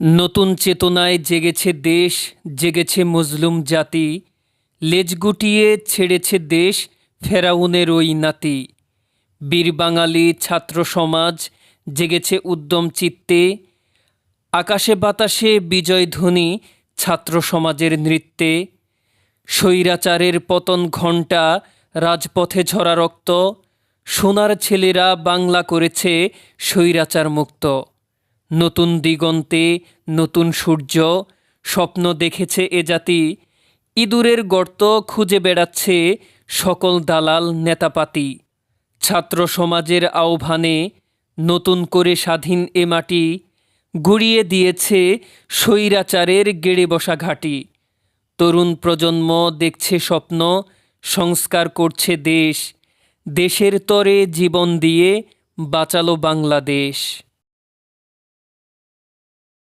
নতুন চেতনায় জেগেছে দেশ, জেগেছে মজলুম জাতি, লেজ গুটিয়ে ছেড়েছে দেশ ফেরাউনের ওই নাতি। বীর বাঙালি ছাত্র সমাজ জেগেছে উদ্যম চিত্তে, আকাশে বাতাসে বিজয় ধ্বনি ছাত্র সমাজের নৃত্যে। স্বৈরাচারের পতন ঘণ্টা রাজপথে ঝরা রক্ত, সোনার ছেলেরা বাংলা করেছে স্বৈরাচার মুক্ত। নতুন দিগন্তে, নতুন সূর্য, স্বপ্ন দেখেছে এ জাতি। ইঁদুরের গর্ত খুঁজে বেড়াচ্ছে সকল দালাল নেতাপাতি। ছাত্র সমাজের আহ্বানে নতুন করে স্বাধীন এ মাটি, গুড়িয়ে দিয়েছে স্বৈরাচারের গেড়ে বসা ঘাটি। তরুণ প্রজন্ম দেখছে স্বপ্ন, সংস্কার করছে দেশ। দেশের তরে জীবন দিয়ে বাঁচালো বাংলাদেশ।